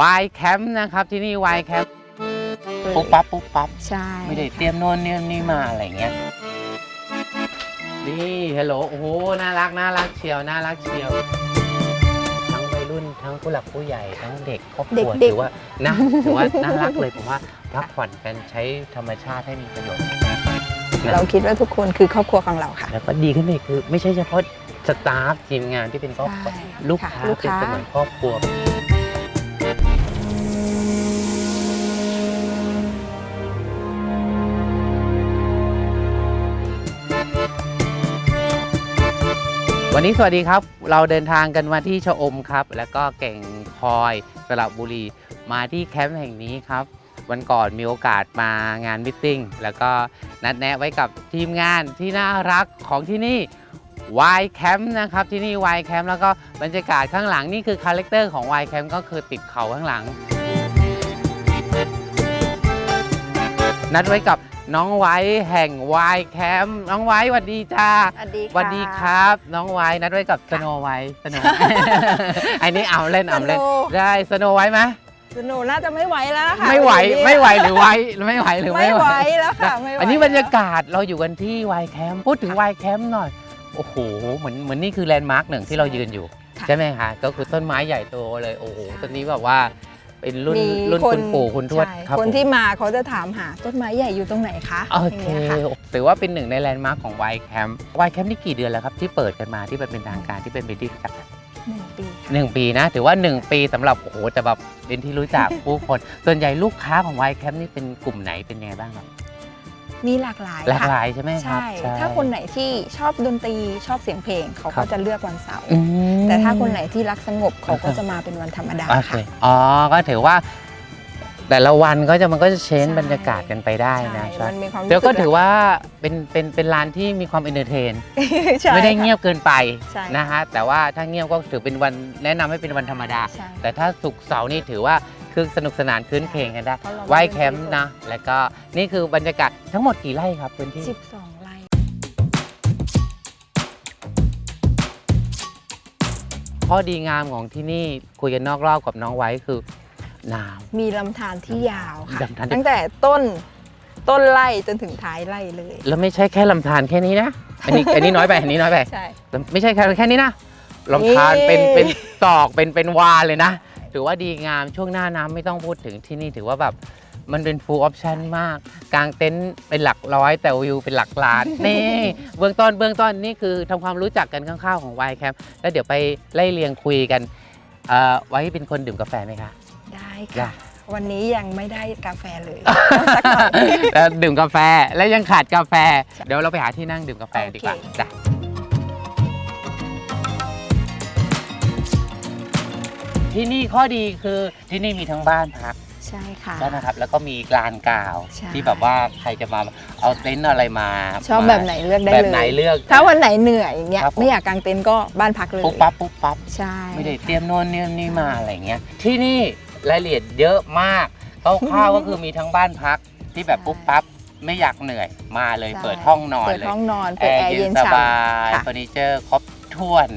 วายแคมป์นะครับที่นี่วายแคมป์ปุ๊บปั๊บปุ๊บปั๊บใช่ไม่ได้เตรียมโน่นเนี่ยนี่มาอะไรเงี้ยนี่ฮัลโหลโอ้โหน่ารักน่ารักเชียวน่ารักเชียว ทั้งวัยรุ่นทั้งผู้หลักผู้ใหญ่ทั้งเด็กครอบครัวถือว่านะถือว่าน่ารักเลยผมว่าพักผ่อนกันใช้ธรรมชาติให้มีประโยชน์เราคิดว่าทุกคนคือครอบครัวของเราค่ะ แล้วก็ดีขึ้นไปอีกคือ ไม่ใช่เฉพาะสตาฟทีมงานที่เป็นครอบครัวใช่ลูกค่ะค้าลูกเป็นค้าเสมือนครอบครัว วันนี้สวัสดีครับ เราเดินทางกันมาที่ชะอมครับ แล้วก็เก่งคอยสระบุรี มาที่แคมป์แห่งนี้ครับ วันก่อนมีโอกาสมางานมิทติ้งแล้วก็นัดแนะไว้กับทีมงานที่น่ารักของที่นี่ Y Camp นะครับ ที่นี่ Y Camp แล้วก็บรรยากาศข้างหลังนี่คือคาแรคเตอร์ของ Y Camp ก็คือติดเขาข้างหลัง นัดไว้กับ น้องไว้แห่ง Y Camp น้องไว้สวัสดีจ้าสวัสดีสวัสดีครับ น้องไว้นัดไว้กับสโนไว้สโน อันนี้เอาเล่นเอาเล่นได้สโนไว้ไหมสนุน่าจะไม่ไหวแล้วค่ะไม่ไหววันนี้ไม่ไหวหรือไว้ไม่ไหวหรือไม่ไม่ไหไหวว แล้วค่ะไม่ไหวอันนี้บรรยาแล้วกาศเราอยู่กันที่ Y Camp พูดถึง Y Camp หน่อย โอ้โห เหมือนเหมือนนี่คือแลนด์มาร์กหนึ่งที่เรายืนอยู่ค่ะใช่ไหมคะก็คือต้นไม้ใหญ่โตเลย โอ้โหใช่ต้นนี้แบบว่า เป็นรุ่นมีรุ่นคุณปู่คุณทวดใช่ครับคนผมที่มาเขาจะถามหาต้นไม้ใหญ่อยู่ตรงไหนคะโอเคย่างงี้ยค่ะถือว่าเป็นหนึ่งในแลนด์มาร์กของ Y Camp Y Camp นี่กี่เดือนแล้วครับที่เปิดกันมาที่เป็นทางการที่เป็นเป็นที่รู้จักกันหนึ่งปีค่ะหนึ่งปีนะ ถือว่า1ปีสำหรับโอ้โหจะแบบเป็นที่รู้จักผู้คน ส่วนใหญ่ลูกค้าของ Y Camp นี่เป็นกลุ่มไหนเป็นยังไงบ้างครับ มีหลากหลายหลากค่ะหลายใช่ไหมครับ ใช่ ถ้าคนไหนที่ชอบดนตรีชอบเสียงเพลงเขาครัก็บ จะเลือกวันเสาร์อืม แต่ถ้าคนไหนที่รักสงบเขาก็จะมาเป็นวันธรรมดาโอเคค่ะ อ๋อ ก็ถือว่า แต่ละวันก็จะมันก็จะเชนใช่ บรรยากาศกันไปได้นะใช่ใช่มันมีความเดี๋ยวก็รู้สึถือว่าเป็นเป็นเป็นร้านที่มีความเอนเตอร์เทน ใช่ไม่ได้ค่ะ เงียบเกินไปใช่ นะฮะ แต่ว่าถ้าเงียบก็ถือเป็นวันแนะนำให้เป็นวันธรรมดา ใช่ แต่ถ้าสุกร์เสาร์นี่ถือว่า คือสนุกสนานคืนเพลงกันได้เพราะเราไหว้ไม่ได้แคมป์นะ แล้วก็นี่คือบรรยากาศทั้งหมดกี่ไร่ครับพื้นที่สิบสองไร่ข้อดีงามของที่นี่คุยกันนอกรอบกับน้องไว้คือน้มีลำธารที่ยาวค่ะลำธารที่ ตั้งแต่ต้นต้นไร่จนถึงท้ายไร่เลยำแล้วไม่ใช่แค่ลำธารแค่นี้นะ อันนี้อันนี้น้อยไปอันนี้น้อยไป ใช่ ไม่ใช่แค่แค่นี้นะลำธารเป็นเย้เป็นตอกเป็นเป็นวาเลยนะ ถือว่าดีงามช่วงหน้าน้ำไม่ต้องพูดถึงที่นี่ถือว่าแบบมันเป็น full option มากกลางเต็นท์เป็นหลักร้อย แต่วิวเป็นหลักล้าน นี่เบื้องต้นเบื้องต้นนี่คือทำความรู้จักกันคร่าวๆของ Y Camp แล้วเดี๋ยวไปไล่เรียงคุยกันเอ่อไว้เป็นคนดื่มกาแฟไหมคะได้ได้ค่ะ วันนี้ยังไม่ได้กาแฟเลย แล้วดื่มกาแฟแล้วยังขาดกาแฟ เดี๋ยวเราไปหาที่นั่งดื่มกาแฟดีกว่าโอเค จ้ะ ที่นี่ข้อดีคือที่นี่มีทั้งบ้านพักใช่ค่ะใช่ไหมครับ แล้วก็มีลานกาว ใช่ ที่แบบว่าใครจะมาเอาเต็นท์อะไรมาชอบมาแบบไหนเลือกได้แบบเลยไหนเลือก ถ้าวันไหนเหนื่อยอย่างเงี้ยครับผม ไม่อยากกางเต็นท์ก็บ้านพักเลย ปุ๊บปั๊บปุ๊บปั๊บ ใช่ ไม่ได้เตรียมโน่นนี่นี่มาอะไรเงี้ยที่นี่รายละเอียดเยอะมากคร่าวๆก็คือมีทั้งบ้านพักที่แบบปุ๊บปั๊บไม่อยากเหนื่อยมาเลยใช่ เปิดห้องนอนเปิดเลยห้องนอนแอเปิดแอร์ร์เย็เย็นนสฉ่ำบายค่ะ เฟอร์นิเจอร์ครบถ้วน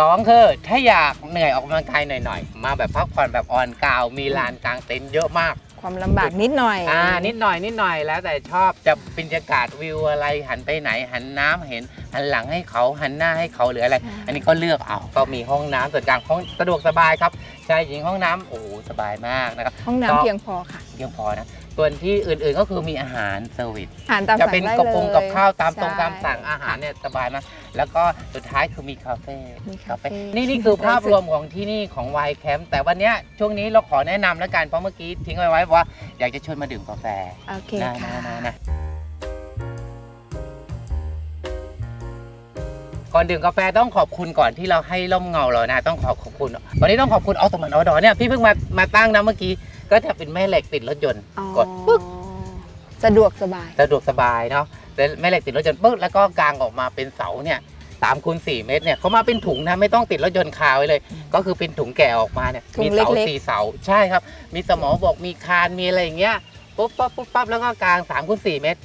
สองคือ ถ้าอยากเหนื่อยออกกำลังกายหน่อยๆ มาแบบพักผ่อนแบบออนกราวมีลานกลางเต็นท์เยอะมาก ความลำบากนิดหน่อย อ่านิดหน่อยนิดหน่อยแล้วแต่ชอบจะบรรยากาศวิวอะไรหันไปไหนหันน้ำเห็น หันหลังให้เขาหันหน้าให้เขาหรืออะไรใช่อันนี้ก็เลือกเอาก็มีห้องน้ำส่วนกลางห้องสะดวกสบายครับชายหญิงห้องน้ำโอ้โหสบายมากนะครับห้องก็น้ำเพียงพอค่ะ เพียงพอนะ ส่วนที่อื่นๆก็คือมีอาหารเซอร์วิสอาหารตามจะสั่งเป็นได้กระเลย ปงกับข้าวตามตรงใช่ตามสั่งอาหารเนี่ยสบายมากแล้วก็สุดท้ายคือมีคาเฟ่มีคาเฟ่ นี่นี่คือภาพรวมของที่นี่ของ Y Camp แต่วันเนี้ยช่วงนี้เราขอแนะนำแล้วกันเพราะเมื่อกี้ทิ้งไว้ไว้ว่าอยากจะชวนมาดื่มกาแฟ โอเคนะค่ะ นะนะนะก่อนดื่มกาแฟต้องขอบคุณก่อนที่เราให้ร่มเงาเรานะ ต้องขอบขอบคุณ วันนี้ต้องขอบคุณออสมันออดอเนี่ยพี่เพิ่งมามาตั้งนะเมื่อกี้ ก็จะเป็นแม่เหล็กติดรถยนต์อ๋อกดปึ๊กสะดวกสบาย สะดวกสบายเนาะแต่แม่เหล็กติดรถยนต์ปึ๊กแล้วก็กางออกมาเป็นเสาเนี่ยสามคูณสี่เมตรเนี่ยเขามาเป็นถุงนะไม่ต้องติดรถยนต์คาไว้เลย ก็คือเป็นถุงแก่ออกมาเนี่ยถุงมีเสาเล็กๆสี่เสาใช่ครับ มีสมอบอกมีคานมีอะไรอย่างเงี้ยปุ๊บปั๊บปุ๊บปั๊บแล้วก็กาง3คูณ4เมตร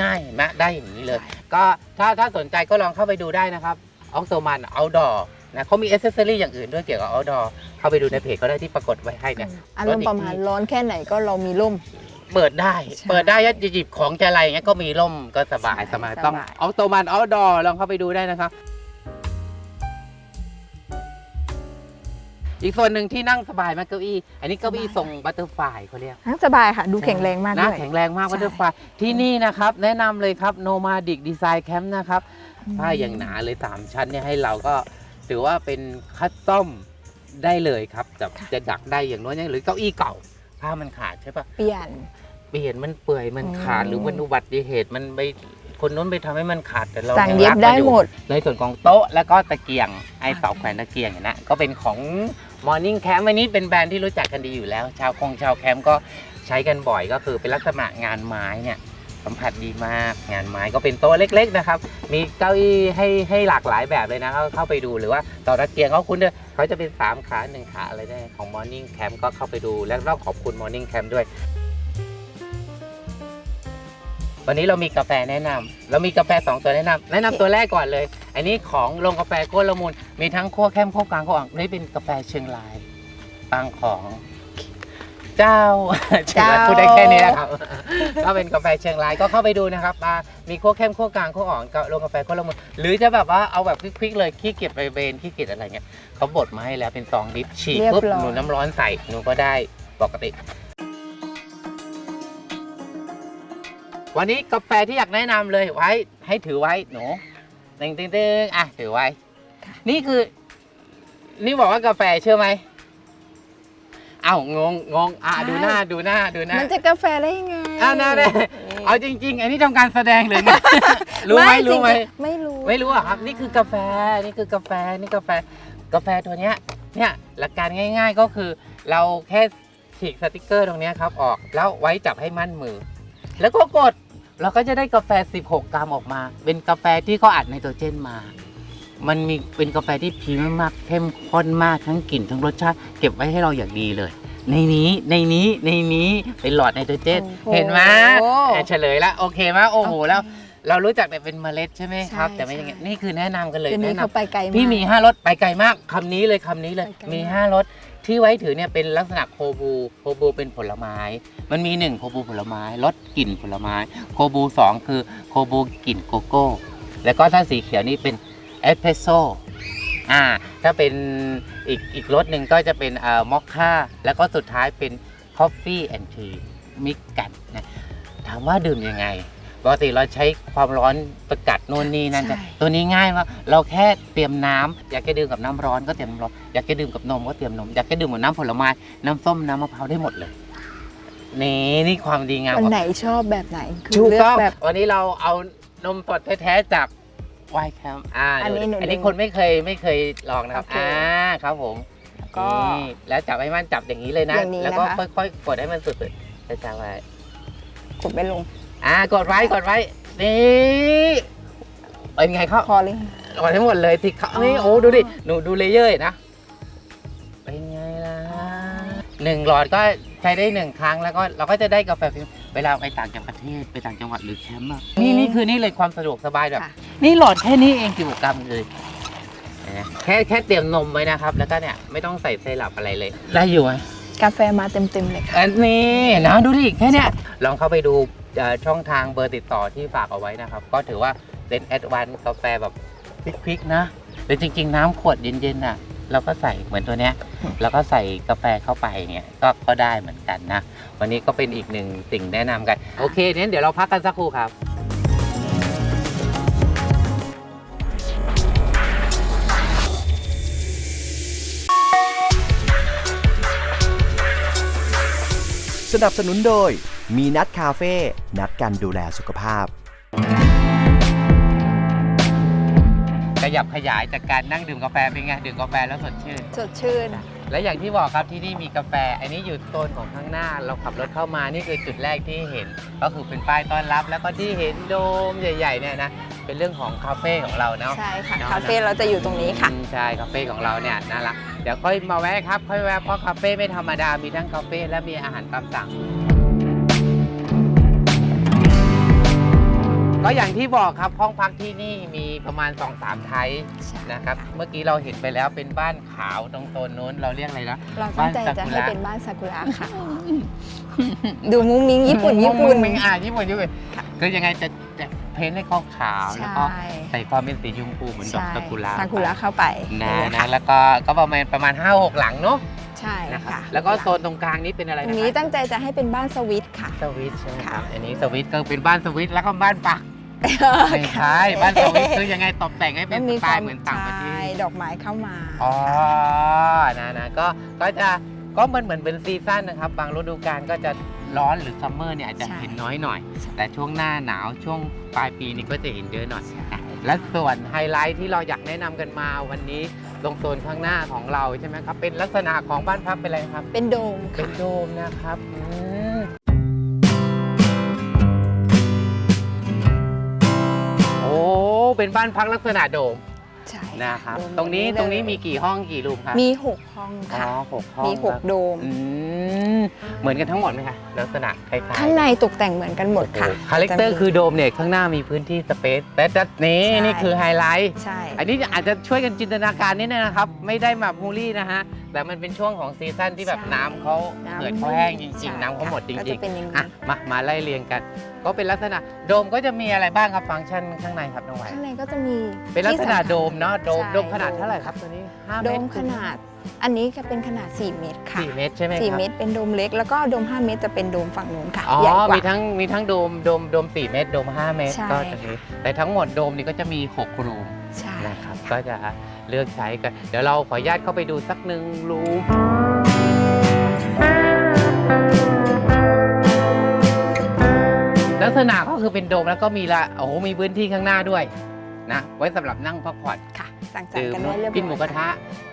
ง่ายเห็นไหมได้อย่างนี้เลย ก็ถ้าถ้าสนใจก็ลองเข้าไปดูได้นะครับออกโซมันเอาดอ นะเขามีอ c เซสซอรี่อย่างอื่นด้วยเกี่ยวกับ outdoor เข้าไปดูในเพจเขาได้ที่ปรากฏไว้ให้เนี่ยอารมณ์ประมาณร้อนแค่ไหนก็เรามีร่ม เปิดได้ใช่เปิดได้จะหยิบของจะอะไรเงี้ยก็มีร่มก็สบายใช่สบายสบายต้องเอาตัวมันเอาดอลองเข้าไปดูได้นะครับอีกส่วนหนึ่งที่นั่งสบายมากเก้าอี้ อันนี้เก้าอี้ทรงบัตเตอร์ฟลายเขาเรียกทั้งสบายค่ะ ดูแข็งแรงมากนะด้วยแข็งแรงมากใช่บัตเตอร์ฟลายที่นี่นะครับ แนะนำเลยครับโนมาดิกดีไซน์แคมป์นะครับ ผ้าอย่างหนาเลย 3 ชั้นเนี่ยให้เราก็ ถือว่าเป็นคัสตอมได้เลยครับจะจะดักได้อย่างน้อยอย่างหรือเก้าอี้เก่าผ้ามันขาดใช่ปะเปลี่ยน เปลี่ยนมันเปื่อยมันขาดอืม หรือมันอุบัติเหตุมันไปคนนู้นไปทำให้มันขาดแต่เราสั่งยังเย็บรักนได้อยู่หมด ในส่วนของโต๊ะแล้วก็ตะเกียงไอเสาแขวนตะเกียงเนี่ยนะก็เป็นของ Morning Camp อันนี้เป็นแบรนด์ที่รู้จักกันดีอยู่แล้ว ชาวคงชาวแคมป์ก็ใช้กันบ่อยก็คือเป็นลักษณะงานไม้เนี่ย สัมผัสดีมาก งานไม้ก็เป็นโต๊ะเล็ก ๆ นะครับ มีเก้าอี้ให้ให้หลากหลายแบบเลยนะเข้าเข้าไปดูหรือว่าต่อตะเกียงเขาคุณเด้อเขาจะเป็นสามขาหนึ่งขาอะไรได้ของ Morning Camp ก็เข้าไปดูแล้วต้องขอบคุณ Morning Camp ด้วย วันนี้เรามีกาแฟแนะนำเรามีกาแฟ 2 ตัวแนะนำแนะนำตัวแรกก่อนเลย อันนี้ของโรงกาแฟโกละมุนมีทั้งขั้วเข้มขั้วกลางขั้วอ่อนนี่เป็นกาแฟเชียงรายบางของ เจ้าเชียงรายพูดได้แค่นี้นะครับ ก็เป็นกาแฟเชียงรายก็เข้าไปดูนะครับอ่ามีขั้วเข้มขั้วกลางขั้วอ่อนก็โรงกาแฟโกละมุนหรือจะแบบว่าเอาแบบควิกๆเลยขี้เกียจไปเบนขี้เกียจอะไรเงี้ยเขาบดมาให้แล้วเป็นซองดิฟฉีกเรียบปุ๊บร้อยหนูน้ำร้อนใส่หนูก็ได้ปกติวันนี้กาแฟที่อยากแนะนำเลยไว้ให้ถือไว้หนูตึงตึงตึงอะถือไว้ นี่คือ นี่บอกว่ากาแฟเชื่อไหมเอ้างงงงอะดูหน้าดูหน้าดูหน้ามันจะกาแฟได้ยังไงอะน่าได้นี่เอาจริง ๆ อันนี้ทำการแสดงเลยเนี่ยรู้ไหมรู้ไหม จงๆไม่รู้ ไม่รู้อะครับ นี่คือกาแฟนี่คือกาแฟนี่กาแฟกาแฟตัวเนี้ยเนี่ยหลักการง่าย ๆก็คือเราแค่ฉีกสติกเกอร์ตรงเนี้ยครับออกแล้วไว้จับให้มั่นมือ แล้วก็กดเราก็จะได้กาแฟ 16 กรัมออกมา เป็นกาแฟที่เขาอัดไนโตรเจนมา มันมีเป็นกาแฟที่พรีเมียมมากเข้มข้นมากทั้งกลิ่นทั้งรสชาติเก็บไว้ให้เราอย่างดีเลย ในนี้ในนี้ในนี้เป็นหลอดไนโตรเจนโอ้โหเห็นไหมเอ่อเฉลยแล้วโอเคไหมโอ้โหแล้ว เรารู้จักแต่เป็นเมล็ดใช่ไหมครับ ใช่แต่ไม่อย่างเงี้ยใช่นี่คือแนะนำกันเลยเดี๋ยวนี้แนะนเขาไปไกลมากำพี่มี 5รสไปไกลมากคำนี้เลยคำนี้เลยไปไกลมีมาก5รสที่ไว้ถือเนี่ยเป็นลักษณะโคบูโคบูเป็นผลไม้ มันมีหนึ่งโคบูผลไม้รสกลิ่นผลไม้ โคบูสองคือโคบูกลิ่นโกโก้ แล้วก็ถ้าสีเขียวนี่เป็น เอสเพรสโซ่อ่าถ้าเป็นอีกอีกรสหนึ่งก็จะเป็นเอ่อมอคค่าแล้วก็สุดท้ายเป็นคอฟฟี่แอนด์ทีมิกกันนะถามว่าดื่มยังไงปกติเราใช้ความร้อนประกัดโน่นนี่นั่นใช่ ตัวนี้ง่ายมากเราแค่เตรียมน้ำอยากจะดื่มกับน้ำร้อนก็เตรียมน้ำร้อนอยากจะดื่มกับนมก็เตรียมนมอยากจะดื่มกับน้ำผลไม้น้ำส้มน้ำมะพร้าวได้หมดเลยนี่นี่ความดีงามวันของ ไหนชอบแบบไหนคืถูกเลืต้องแบบ วันนี้เราเอานมสดแท้ๆจากไวน์แคมอ่าอันนี้หนูอันนี้ดึงคนไม่เคยไม่เคยลองนะครับโอเคอ่าครับผมก็นี่แล้วจับให้มันจับอย่างนี้เลยนะ อย่างนี้แล้วก็นะคะ ค่อยๆกดให้มันสุดๆจะจับไว้กดไปลงอ่ากดไว้กดไว้นี่เป็นไงครับพอเลย กดให้หมดเลยที่เขาอ๋อนี่โอ้ดูดิหนูดูเลเยอร์นะเป็นไงล่ะหนึ่งหลอดก็ใช้ได้หนึ่งครั้งแล้วก็เราก็จะได้กาแฟฟิลเวลาไปต่างจังหวัดประเทศไปต่างจังหวัดหรือแคมป์อะนี่นี่คือนี่เลยความสะดวกสบายแบบค่ะ นี่หลอดแค่นี้เองกิโลกรัมเลยเห็นไหมแค่แค่เตรียมนมไว้นะครับ แล้วก็เนี่ยไม่ต้องใส่ไซรัปอะไรเลยได้อยู่ไหม กาแฟมาเต็มๆเลยค่ะ อันนี้นะดูดิแค่เนี้ยลองเข้าไปดูเอ่อช่องทางเบอร์ติดต่อที่ฝากเอาไว้นะครับ ก็ถือว่าเป็นแอดวานกาแฟแบบควิกๆนะแต่จริง ๆ น้ำขวดเย็นๆน่ะ เราก็ใส่เหมือนตัวเนี้ยแล้วก็ใส่กาแฟเข้าไปเนี่ยก็ก็ได้เหมือนกันนะ วันนี้ก็เป็นอีกหนึ่งสิ่งแนะนำกัน โอเคงั้นเดี๋ยวเราพักกันสักครู่ครับสนับสนุนโดย มีนัดคาเฟ่ นัดกันดูแลสุขภาพ ยับขยายจากการนั่งดื่มกาแฟเป็นไงดื่มกาแฟแล้วสดชื่น สดชื่น และอย่างที่บอกครับที่นี่มีกาแฟ อันนี้อยู่โซนของข้างหน้า เราขับรถเข้ามานี่คือจุดแรกที่เห็น ก็คือเป็นป้ายต้อนรับ แล้วก็ที่เห็นโดมใหญ่ๆเนี่ยนะเป็นเรื่องของคาเฟ่ของเราเนาะใช่ค่ะเนอะคาเฟ่เราจะอยู่ตรงนี้ค่ะอืมใช่คาเฟ่ของเราเนี่ยน่ารักเดี๋ยวค่อยมาแวะครับค่อยแวะเพราะคาเฟ่ไม่ธรรมดามีทั้งคาเฟ่และมีอาหารตามสั่ง ก็ก็อย่างที่บอกครับห้องพักที่นี่มีประมาณ 2-3ไทยใช่ นะครับ เมื่อกี้เราเห็นไปแล้วเป็นบ้านขาวตรงโซนนู้นเราเรียกอะไรนะ เราตั้งใจบ้านซากุระจะให้เป็นบ้านซากุระค่ะ ดูมุ้งมิ้งญี่ปุ่น ญี่ปุ่นมิงอ่าญี่ปุ่นญี่ปุ่นค่ะ คือยังไงจะจะเพ้นท์ให้เขาขาวแล้วก็ใช่ใส่ความเป็นสีชมพูเหมือนดอกใช่ซากุระซากุระเข้าไปนะเห็ไหมนะคะแล้วก็ก็ประมาณประมาณ5-6หลังเนาะใช่นะครับค่ะแล้วก็โซนตรงกลางนี้เป็นอะไรตรนะงคนี้รับตั้งใจจะให้เป็นบ้านสวิตช์ค่ะ สวิตช์ใช่ไหมคค่ะรับอันนี้สวิตช์ก็เป็นบ้านสวิตช์แล้วก็บ้านปัก ไม่ใช่บ้านสวิตช์คือยังไงตกแต่งให้เป็นสไตล์เหมือนต่างประเทใช่ศดอกไม้เข้ามาอ๋อนะนะก็ก็จะก็มันเหมือนเป็นซีซั่นนะครับ บางฤดูกาลก็จะร้อนหรือซัมเมอร์เนี่ยอาจจะใช่เห็นน้อยหน่อยใช่แต่ช่วงหน้าหนาวช่วงปลายปีนี่ก็จะเห็นเยอะหน่อยใช่อะและส่วนไฮไลท์ที่เราอยากแนะนำกันมาวันนี้ตรงโซนข้างหน้าของเราใช่ไหมครับ เป็นลักษณะของบ้านพักเป็นอะไรครับ เป็นโดมเป็ค่ะนโดมนะครับ เป็นบ้านพักลักษณะโดม ใช่ นะครับโดมตรงนี้แบบตรงนี้เลยมีกี่ห้องกี่รูมครับมีหกห้องอ๋อค่ะหกห้องมีหคกรับโดม อืมเหมือนกันทั้งหมดไหมคะลักษณะคล้ายๆ ข้างในตกแต่งเหมือนกันหมดค่ะคาแรคเตอร์จะมี คือโดมเนี่ยข้างหน้ามีพื้นที่สเปซแต่จะนี่ใช่ นี่คือไฮไลท์ ใช่ อันนี้อาจจะช่วยกันจินตนาการนิดนึงนะครับ ไม่ได้แบบมูลี่นะฮะ แต่มันเป็นช่วงของซีซั่นที่แบบน้ำเขาน้ำเกิดเขาแห้งจริงใช่ๆน้ำเขาหมดจก็ริจะงเป็นอย่างๆนี้อะมามาไล่เรียงกัน ก็เป็นลักษณะโดมก็จะมีอะไรบ้างครับฟังก์ชันข้างในครับน้องไหวข้างในก็จะมีเป็นลักษณะที่สำคัญโดมเนาะโดมใช่โดมขนาดโดมเท่าไหร่ครับตัวนี้5โดเมตมรขนาด อันนี้จะเป็นขนาด 4 เมตรค่ะ สี่เมตรใช่ไหมครับ4 เมตรเป็นโดมเล็ก แล้วก็โดม 5 เมตรจะเป็นโดมฝั่งนู้นค่ะ อ๋อใหญ่กว่า มีทั้งมีทั้งโดมโดมโดม4เมตรโดม5เมตรใช่ ก็จะมีแต่ทั้งหมดโดมนี่ก็จะมี6รูมใช่ นะครับก็จะเลือกใช้กัน เดี๋ยวเราขออนุญาตเข้าไปดูสักหนึ่งรูม ลักษณะก็คือเป็นโดมแล้วก็มีละโอ้โหมีพื้นที่ข้างหน้าด้วยนะไว้สำหรับนั่งพักผ่อนค่ะ สั่งสรรดื่ค์มกันไว้เรียบร้อยกินหมูกระทะ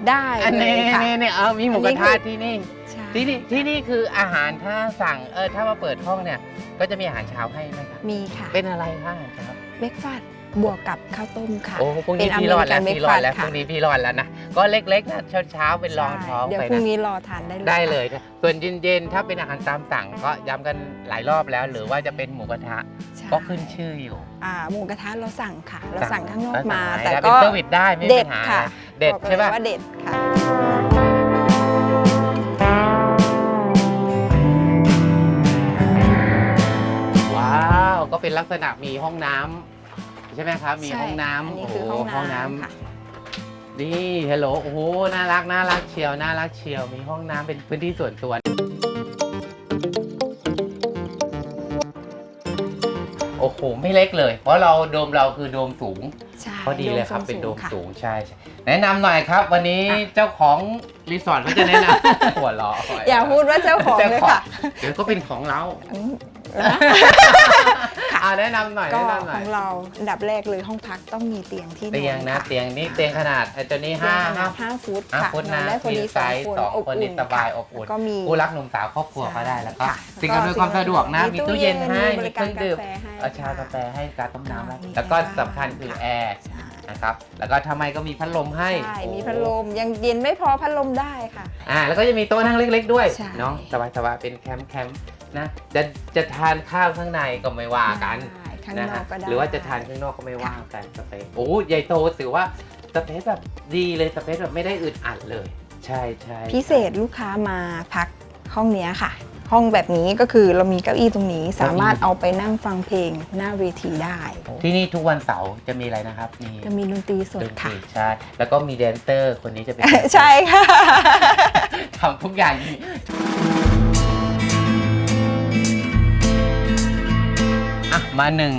ได้อันเลนี้ยค่ะ นี่นี่เออมีหมูกระทะอันนี้คือ ที่นี่ ใช่ที่นี่ที่นี่คืออาหารถ้าสั่งเออถ้ามาเปิดห้องเนี่ย ก็จะมีอาหารเช้าให้ไหมครับมีค่ะเป็นอะไรคะอาหารเช้าเบรกฟาสต์ บวกกับข้าวต้มค่ะ โอ้พรุ่งนี้เป็นพี่รอดแล้ว American พี่รอดแล้ว breakfast พรุ่งนี้พี่รอดแล้วนะ ก็เล็กๆนะเช้าเช้าๆเป็นรองท้องใช่เดี๋ยวไปพรุ่งนะนี้รอทานได้เลยได้ค่ะเลยนะส่วนเย็นๆ ถ้าเป็นอาหารตามสั่งก็ย้ำกันหลายรอบแล้ว หรือว่าจะเป็นหมูกระทะใช่ก็ขึ้นชื่ออยู่อ่าหมูกระทะเราสั่งค่ะ เราสั่งข้างนอกสั่มาไว้แต่ล้วก็เป็นเซอร์วิสได้ไม่มีเด็ดปัญหาค่ะ เด็ดบอกเลยใช่ป่ะ ว่าเด็ดค่ะ ว้าว ก็เป็นลักษณะมีห้องน้ำ ใช่ไหมครับ มีใช่ห้องน้ำอันนี้โอ้โหคือห้องห้องน้น้ำค่ะำนี่ฮัลโหลโอ้โหน่ารักน่ารักเชียวน่ารักเชียว มีห้องน้ำเป็นพื้นที่ส่วนตัวโอ้โหไม่เล็กเลย เพราะเราโดมเราคือโดมสูงใช่พอดีเลยครับทงเป็นโดมค่ะสูงใช่ใช่แนะนำหน่อยครับ วันนี้อะเจ้าของรีสอร์ทก็จะแนะนำหัวเราะอย่าพูดว่าเจ้าของเลยค่ะเดี๋ยวก็เป็นของเรา อืมแล้วนะอ่าแนะนำหน่อยก็แนะนำหน่ขอยองเราอันดับแรกเลยห้องพักต้องมีเตียงที่นอนเตียงนะ ค่เตียงนี่เตียงขนาดไอ้ตัวนี้เตียห้างขนาห้าดห้าฟุตห้าค่ะฟุตนอนะนได้พอดีมีสไซองส์คนสองอบคนอุ่นี่นสบายค่ะอบอุ่นก็มี ผู้รักหนุ่มสาวครอบครัวก็ได้แล้วก็ค่ะสิ่งอำนวยความสะดวกนะมีตู้เย็นให้บมีริเคการื่องดื่มกาแฟให้เอาชากาแฟให้การต้มน้ำแล้วมีแล้วก็แอร์ สำคัญคือแอร์ใช่นะครับแล้วก็ทำไมก็มีพัดลมให้ใช่โอ้มีพัดลมยังเย็นไม่พอพัดลมได้ค่ะ อ่าแล้วก็จะมีโต๊ะนั่งเล็ก ๆ ด้วยใช่ เนาะสบายๆเป็นแคมป์แคมป์ นะจะจะทานข้าวข้างในก็ไม่ว่ากันได้ข้างนะนอฮะกก็ได้ หรือว่าจะทานข้างนอกก็ไม่ว่ากันสเปซโอ้ใหญ่โตถือว่าสเปซแบบดีเลยสเปซแบบไม่ได้อึดอัดเลย ใช่ใช่พิเศษลูกค้ามาพักห้องเนี้ยค่ะ ห้องแบบนี้ก็คือเรามีเก้าอี้ตรงนี้สามารถเอาไปนั่งฟังเพลงหน้าเวทีได้ที่นี่ทุกวันเสาร์จะมีอะไรนะครับมีจะมีดนตรีสดดนตค่ะ รีใช่แล้วก็มีแดนเซอร์คนนี้จะเป็น ใช่ค่ะ ทำทุกอย่าง อะมาหนึ่ง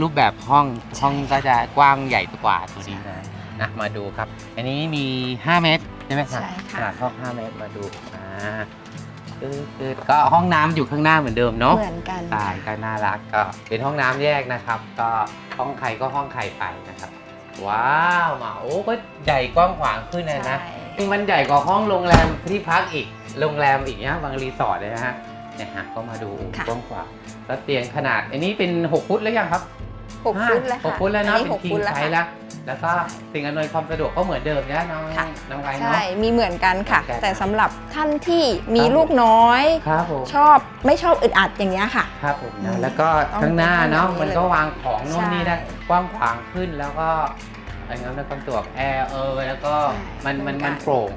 รูปแบบห้องห้องก็จะกว้างใหญ่กว่าตัวนี้นะนะมาดูครับ อันนี้มี 5 เมตรใช่ไหมครับใช่ค่ะ ขนาดห้อง5เมตรมาดูอ่าคือคือก็ห้องน้ำอยู่ข้างหน้าเหมือนเดิมเนาะ เหมือนกันตายก็น่ารักก็เป็นห้องน้ำแยกนะครับ ก็ห้องใครก็ห้องใครไปนะครับ ว้าวมาโอ้ก็ใหญ่กว้างขวางขึ้นเลยนะใช่จริงมันใหญ่กว่าห้องโรงแรมที่พักอีกโรงแรมอีกเนี่ยบางรีสอร์ทเลยนะฮะเนี่ยฮะก็มาดูค่ะ กว้างขวางแล้วเตียงขนาด อันนี้เป็น 6 ฟุตแล้วยังครับหกฟุตแล้วหค่ะกฟุตแล้วนะอัเป็นหกคิงฟุตไซส์ค่ะ แล้วแล้วก็สิ่งอำนวยความสะดวกก็เหมือนเดิมนะน้องค่ะ น้องไว้ใช่เนาะมีเหมือนกันค่ะ เหมือนกัน แต่สำหรับท่านที่มีครับลูกน้อย ครับผม ชอบไม่ชอบอึดอัดอย่างเงี้ยค่ะ ครับผมอืนะมแล้วก็ต้องข้างหน้าเนาะต้องอย่างนี้มันก็วางของโน่นใช่นี่ได้กว้างขวางขึ้นแล้วก็อะไรเงี้ยในความสะดวกแอร์เออแล้วก็ใช่มันมันเหมืมัอนนกันโปร่ง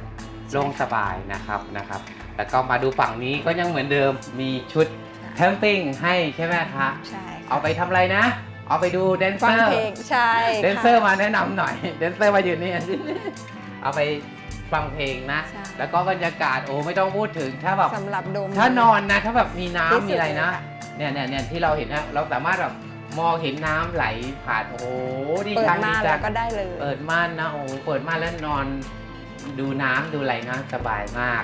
โล่งสบายนะครับนะครับ แล้วก็มาดูฝั่งนี้ก็ยังเหมือนเดิมมีชุดแคมปิ้งให้ใช่ไหมคะใช่ค่ะเอาไปทำอะไรนะ เอาไปดูแดนเซฟังอร์เพลงใช่แดนเซอร์ค่ะ มาแนะนำหน่อยแดนเซอร์มาอยู่นี่ เอาไปฟังเพลงนะ ใช่ แล้วก็บรรยากาศโอ้ไม่ต้องพูดถึงถ้าแบบ สำหรับโดม ถ้านอนนะถ้าแบบมีน้ำที่สุดมีอะไรนะเลยค่ะเนี่ยเนี่ยเนี่ยที่เราเห็นนะเราสามารถแบบมองเห็นน้ำไหลผ่านโอ้โหดีเปิดจังมาดีจัแล้วงก็ได้เลย เปิดม่านนะโอ้โหเปิดม่านแล้วนอน ดูน้ำดูอะไรนะสบายมาก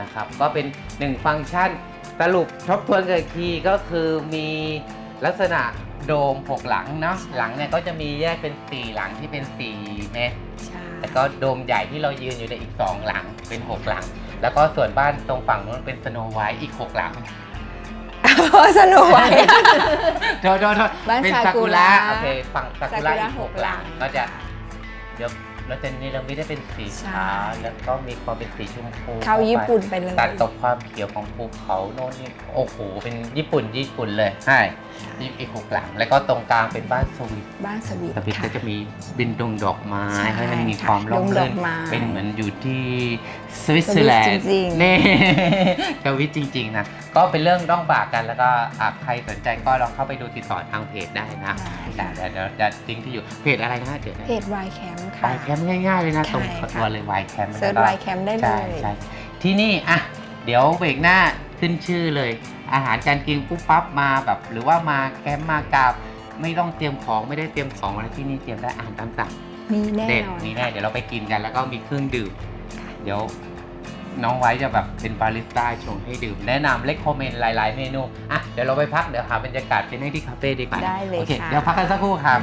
นะครับ ก็เป็นหนึ่งฟังก์ชันสรุปทบทวนกันอีกทีก็คือมีลักษณะโดมหกหลังเนาะหลังเนี่ยก็จะมีแยกเป็นสี่หลังที่เป็น 4 เมตร ใช่ แล้วก็โดมใหญ่ที่เรายืนอยู่ในอีก 2 หลังเป็น 6 หลัง แล้วก็ส่วนบ้านตรงฝั่งนู้นเป็นสโนไวท์อีก 6 หลังสนุกไว้โทษโทษโทษบ้านเป็นซาซากุกุระระ โอเคฝั่งซากุระซากุระอีกหหกกหหลัลังงก็จะเดี๋ยว เราจะนี่เราไม่ได้เป็นสีใช่ขาวแล้วก็มีความเป็นสีชมพูเข้าญี่ปุ่นไปเลย ตัดกับความเขียวของภูเขาโน่นนี่โอ้โหเป็นญี่ปุ่นญี่ปุ่นเลยใช่ อีกหกหลัง แล้วก็ตรงกลางเป็นบ้านสวิตบ้านสวีทสวิตค่ะก็จะมีบินดงดอกไม้ใช่ให้มันมีค่ะความร่มดงดรื่อนกไม้เป็นเหมือนอยู่ที่สวิตเซอร์แลนสวิด์ตจริงๆเน่สวิตจริงๆนะก็เป็นเรื่องต้องฝากกันแล้วก็อะใครสนใจก็ลองเข้าไปดูติดต่อทางเพจได้นะใช่เดี๋ยวค่ะเดี๋ยวจะทิ้งที่อยู่เพจอะไรนะเดี๋ยวนะ เพจวายแคมป์ค่ะ วายแคมป์ง่ายๆเลยนะ ใช่ตรงค่ะ ตัวเลยวายแคมป์เซิร์ชวายแคมป์ได้เลใช่ย ใช่ที่นี่อะ เดี๋ยวเบรกหน้าขึ้นชื่อเลย อาหารการกินปุ๊บปั๊บมาแบบ หรือว่ามาแคมป์มากราบไม่ต้องเตรียมของไม่ได้เตรียมของอะไรที่นี่เตรียมได้อาหารตามสั่งมีแน่เด็ดนอนมีแน่เดี๋ยวเราไปกินกันแล้วก็มีเครื่องดื่ม เดี๋ยวน้องไว้จะแบบเป็นบาริสต้าชงให้ดื่ม แนะนำเลคคอมเมนต์หลาย ๆ เมนูอะเดี๋ยวเราไปพักเดี๋ยวหาบรรยากาศไปนั่งที่คาเฟ่ดีกว่าได้เลยโอเค ค่ะ เดี๋ยวพักกันสักครู่ครับ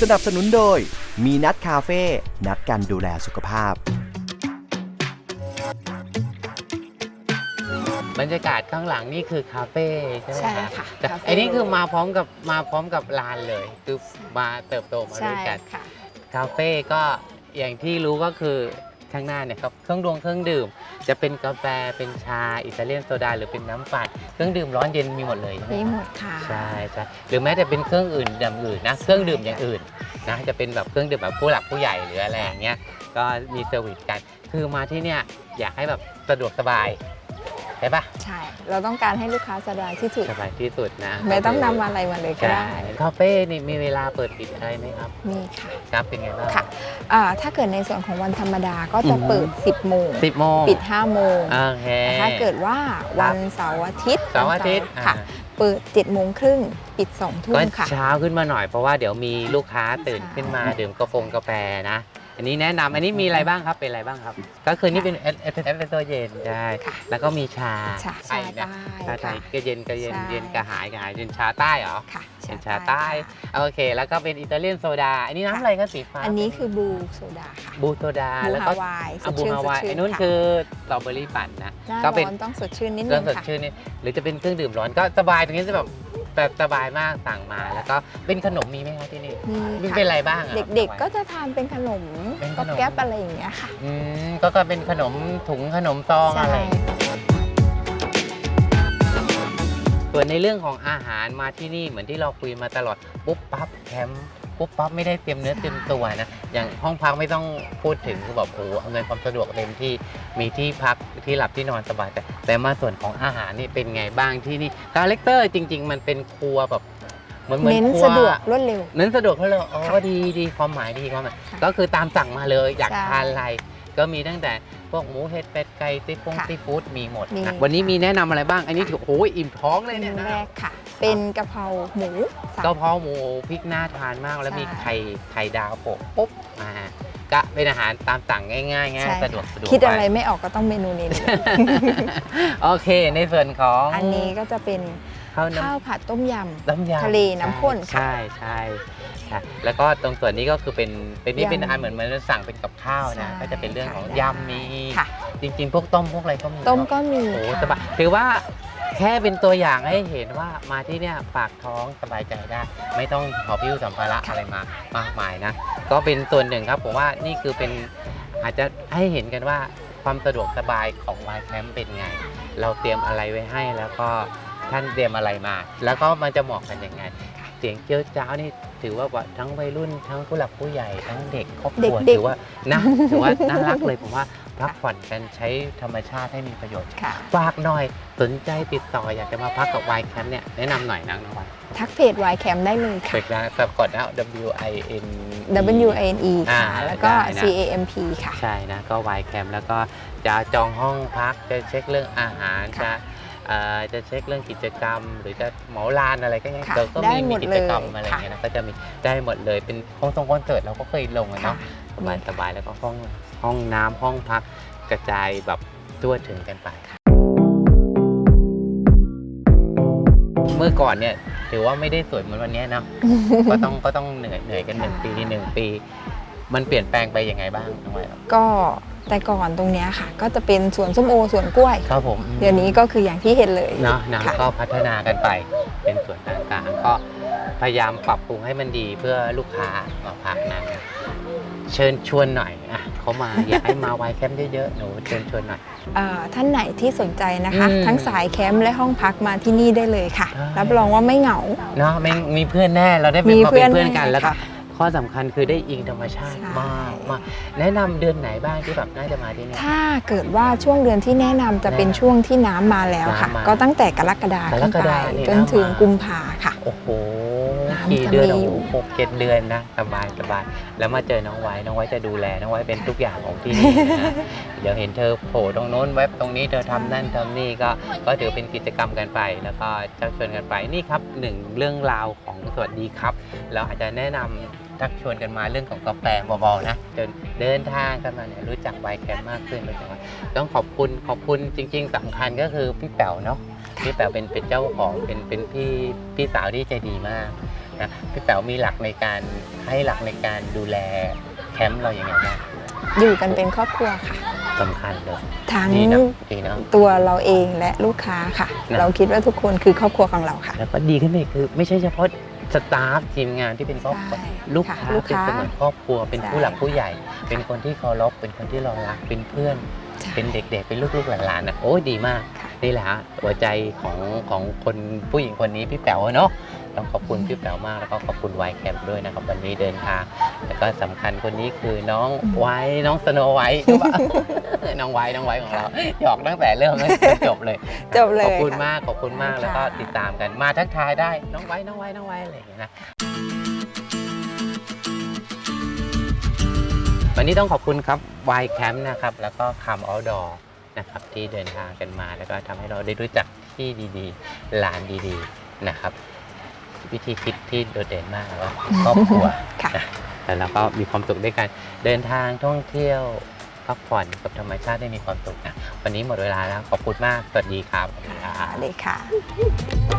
สนับสนุนโดย มีนัดคาเฟ่นัดกันดูแลสุขภาพ บรรยากาศข้างหลังนี่คือคาเฟ่ใช่ไหมใช่คะค่ะแต่คาเฟ่ อันนี้คือมาพร้อมกับมาพร้อมกับลานเลย คือมาเติบโตมาด้ใช่วยกัน ค่ะ คาเฟ่ก็อย่างที่รู้ก็คือ ข้างหน้าเนี่ยครับเครื่องดวงเครื่องดื่ม จะเป็นกาแฟเป็นชาอิตาเลียนโซดาหรือเป็นน้ำปั่นเครื่องดื่มร้อนเย็นมีหมดเลยใช่ไหมมีครับหมดค่ะ ใช่ใช่หรือแม้แต่เป็นเครื่องอื่นอย่างอื่นนะเครื่องดื่มอย่างอื่นนะจะเป็นแบบเครื่องดื่มแบบผู้หลักผู้ใหญ่หรืออะไรอย่างเงี้ยก็มีเซอร์วิสกัน คือมาที่เนี่ยอยากให้แบบสะดวกสบาย ใช่ปะใช่ เราต้องการให้ลูกค้าสบายที่สุดสบายที่สุดนะไม่ต้องนำอะไรมาเลยก็ใช่ได้คาเฟ่นี่มีเวลาเปิดปิดอะไรไหมครับ มีค่ะครับเป็นไงบ้างค่ะอ่าถ้าเกิดในส่วนของวันธรรมดาก็จะเปิด 10โมงสิบโมงปิด5โมงโอเคแต่ถ้าเกิดว่าวันเสาร์อาทิตย์เสาร์อาทิตย์วันเสาร์ค่ะอ่าเปิด7โมงครึ่งปิด2ทุ่ก็มค่ะเช้าขึ้นมาหน่อยเพราะว่าเดี๋ยวมีลูกค้าตื่นขึ้นมาดื่มกาแฟกาแฟนะ อันนี้แนะนำอันนี้มีอะไรบ้างครับเป็นอะไรบ้างครับ ก็คือนี่เป็นเอสเอสเอสเปรสโซเย็นใช่ค่ะแล้วก็มีชาชาไทชายนะใต้ชาไทค่ะยก็เย็นก็เย็นใช่ เย็นกระหายกระหายเย็นชาใต้เหรอ ค่ะเป็นชาใต้ โอเค แล้วก็เป็นอิตาเลียนโซดา อันนี้น้ำอะไรครับสีฟ้าอันนี้คือบลูโซดาค่ะบูโซดาบลูแล้วฮาก็วายสอะดบูชื่นฮาสดวายชื่อันนนู้นค่ะคือสตรอเบอรี่ปั่นนะ หน้าก็เป็น ร้อนต้องสดชื่นนิดเครื่นึองงสดค่ะ ชื่นนี่หรือจะเป็นเครื่องดื่มร้อนก็สบายตรงนี้จะแบบ แบบสบายมากสั่งมาแล้วก็เป็นขนมมีไหมคะที่นี่มีมีค่ะเป็นอะไรบ้างอะเด็กๆก็จะทานเป็นขนมเป็นขก็นมแก๊บอะไรอย่างเงี้ยค่ะ อืมก็ก็เป็นขนมถุงขนมซองใช่อะไร ส่วนในเรื่องของอาหารมาที่นี่เหมือนที่เราคุยมาตลอดปุ๊บปั๊บแคมป์ ปุ๊บปั๊บไม่ได้เตรียมเนื้อเตรียมตัวนะอย่างห้องพักไม่ต้องพูดถึงคือแบบโอ้โหอำนวยความสะดวกเต็มที่มีที่พักที่หลับที่นอนสบายแต่แต่มาส่วนของอาหารนี่เป็นไงบ้างที่นี่คาแรคเตอร์จริง ๆ มันเป็นครัวแบบเหมือนเหมือนเน้นครัว สะดวกรวดเร็วเน้นสะดวกเขาเลยอ๋อค่ะดีดีความหมายดีความหมาย ค่ะก็คือตามสั่งมาเลยอยากใช่ ทานอะไร ก็มีตั้งแต่พวกหมูเห็ดเป็ดไก่ซีฟงค่ะซีฟู้ดมีหมดมี นะวันนี้มีแนะนำอะไรบ้าง อันนี้ถือโอ้ยอิ่มท้องเลเมยเนี่ยนูนะแรกค่ะ เป็นกะเพราหมูสับ กะเพราหมูพริกน่าทานมากแล้วใช่มีไข่ไข่ดาวโปะปุ๊บมาก็เป็นอาหารตามสั่งง่ายๆง่ายใช่ สะดวกสะดวกคิดอะไรป ไม่ออกก็ต้องเมนูนี้เลย โอเคในส่วนของ อันนี้ก็จะเป็น ข้าวน้ำข้าวผัดต้มยน้ำยำทะเลน้ำข้นค่ะใช่ใช่ใช่แล้วก็ตรงส่วนนี้ก็คือเป็นเป็นนี่ยำเป็นอันเหมือนเหมือนสั่งเป็นกับข้าวนะ ใช่ก็จะเป็นเรื่องของค่ะยำมีค่ะ จริง ๆ พวกต้มพวกอะไรก็มีต้มเนอะก็มีโอ้โหค่ะสบายถือว่าแค่เป็นตัวอย่างให้เห็นว่ามาที่เนี่ยปากท้องสบายใจได้ ไม่ต้องหอบพิ้วสัมภาระอะไรมามากมายนะ ก็เป็นส่วนหนึ่งครับผมว่านี่คือเป็นอาจจะให้เห็นกันว่าความสะดวกสบายของวายแคมป์เป็นไง เราเตรียมอะไรไว้ให้แล้วก็ ท่านเตรียมอะไรมา แล้วก็มันจะเหมาะกันยังไง เสียงเจียวจ้าวนี่ถือว่าว่าทั้งวัยรุ่นทั้งผู้หลักผู้ใหญ่ทั้งเด็กครอบครัวเด็กๆ ถือว่านะถือว่าน่ารักเลยผมว่าพักผ่อนกันใช้ธรรมชาติให้มีประโยชน์ค่ะ ฝากหน่อยสนใจติดต่ออยากจะมาพักกับวายแคมป์เนี่ยแนะนำหน่อยนะน้องวายทักเพจ Y Camp ได้เลยค่ะ เด็กนะแบบก่อนนะ W I N W I N E ค่ะ อ่าแล้วก็ ได้นะ C A M P ค่ะ ใช่นะ ก็วายแคมป์แล้วก็จะจองห้องพักจะเช็คเรื่องอาหาร จะค่ะเอ่อ จะเช็คเรื่องกิจกรรม หรือจะเหมาลานอะไรก็ยังค่ะเดี๋ยวก็ได้มีหมมีดกิจกรรมเลยอะไรอย่างเงี้ยค่ะนะก็จะมีได้หมดเลยเป็นห้องทรงคอนเสิร์ตเราก็เคยลงอะค่ะเนาะสบายสบายแล้วก็ห้องห้องน้ำห้องพักกระจายแบบทั่วถึงกันไป เมื่อก่อนเนี่ยถือว่าไม่ได้สวยเหมือนวันเนี้ยเนาะ ก็ต้องก็ต้องเหนื่อยเหนื่อยกันหนึ่งปีหนึ่งปี มันเปลี่ยนแปลงไปยังไงบ้างน้องวายครับ ก็ แต่ก่อนตรงเนี้ยค่ะ ก็จะเป็นสวนส้มโอสวนกล้วย ครับผมเดี๋ยวนี้ก็คืออย่างที่เห็นเลยเนาะนะค่ะ ก็พัฒนากันไปเป็นส่วนต่างๆ ก็พยายามปรับปรุงให้มันดีเพื่อลูกค้ามาพักนั้นเชิญชวนหน่อยอะเขามาอยากให้มาไวแคมป์เยอะๆหนูเชิญชวนหน่อย เอ่อท่านไหนที่สนใจนะคะ อืมทั้งสายแคมป์และห้องพักมาที่นี่ได้เลยค่ะใช่รับรองว่าไม่เหงา เนาะไม่มีเพื่อนแน่เราได้เป็นมีมาเพื่เป็อนนเพื่อนกันแน่แล้วก็ ค่ะ ข้อสำคัญคือได้อิงธรรมชาติใช่ มากมากแนะนำเดือนไหนบ้างที่แบบน่าจะมาที่นี่ ถ้าเกิดว่าช่วงเดือนที่แนะนำจะเป็นแนะนำช่วงที่น้ำมาแล้วค่ะ น้ำมาก็ตั้งแต่กรกฎาคมกรขึ้นกไปฎาเนี่ยจนถึงน้ำมา กุมภาค่ะ โอ้โหน้ำกี่จะเดือนมีอะอยู่หกเจ็ดเดือนนะสบายสบายแล้วมาเจอน้องไว้น้องไว้จะดูแลน้องไว้เป็นทุกอย่างของที่นี่นะเดี๋ยวเห็นเธอโผล่ตรงโน้นเว็บตรงนี้เธอทำนั่นทำนี่ก็ก็ถือเป็นกิจกรรมกันไป แล้วก็ชักชวนกันไปนี่ครับหนึ่งเรื่องราวของสวัสดีครับ เราอาจจะแนะนำ ชักชวนกันมาเรื่องของกาแฟเบาๆนะเดินเดินทางกันมาเนี่ยรู้จักไวน์แคมป์มากขึ้นรู้จักว่าต้องขอบคุณขอบคุณจริง ๆสำคัญก็คือพี่แป๋วเนาะพี่แป๋วเป็นเป็นเจ้าของเป็นเป็นพี่พี่สาวที่ใจดีมากนะพี่แป๋วมีหลักในการให้หลักในการดูแลแคมป์เราอย่างไงบ้างอยู่กันเป็นครอบครัวค่ะสำคัญเลยทั้งดีเนาะดีเนาะตัวเราเองและลูกค้าค่ะ นะ เราคิดว่าทุกคนคือครอบครัวของเราค่ะ แล้วก็ดีขึ้นไปอีกคือไม่ใช่เฉพาะ สตาฟทีมงานที่เป็นครอบครัวใช่ลูกค่ะค้าลูกเป็นค้าเสมือนครอบครัว เป็นใช่ผู้หลักผู้ใหญ่ เป็นคนที่เคารพเป็นคนที่เรารักเป็นเพื่อน ใช่ เป็นเด็กๆ เป็นลูกๆหลานๆนะโอ้ยดีมากค่ะ นี่แหละฮะหัวใจของของคนผู้หญิงคนนี้พี่แป๋วเนาะต้องขอบคุณพี่แป๋วมากแล้วก็ขอบคุณไวแคมด้วยนะครับ วันนี้เดินทางแล้วก็สำคัญคนนี้คือน้องไว้น้องสโนไว้น้องไว้น้องไว้ของเราหยอกตั้งแต่เริ่มเลยจนจบเลยจบเลยขอบคุณค่ะมากขอบคุณมากค่ะแล้วก็ติดตามกันมาทักทายได้น้องไว้น้องไว้น้องไว้อะไรอย่างเงี้ยนะวันนี้ต้องขอบคุณครับ Y Camp นะครับแล้วก็คำ Outdoor นะครับที่เดินทางกันมา แล้วก็ทำให้เราได้รู้จักที่ดีๆลานดีๆนะครับ วิธีคิดที่โดดเด่นมากแล้วก็ครอบครัวค่ะนะแล้วเราก็มีความสุขด้วยกันเดินทางท่องเที่ยวพักผ่อนกับธรรมชาติได้มีความสุขนะวันนี้หมดเวลาแล้วขอบคุณมากสวัสดีครับสวัสดีครับเลยค่ะ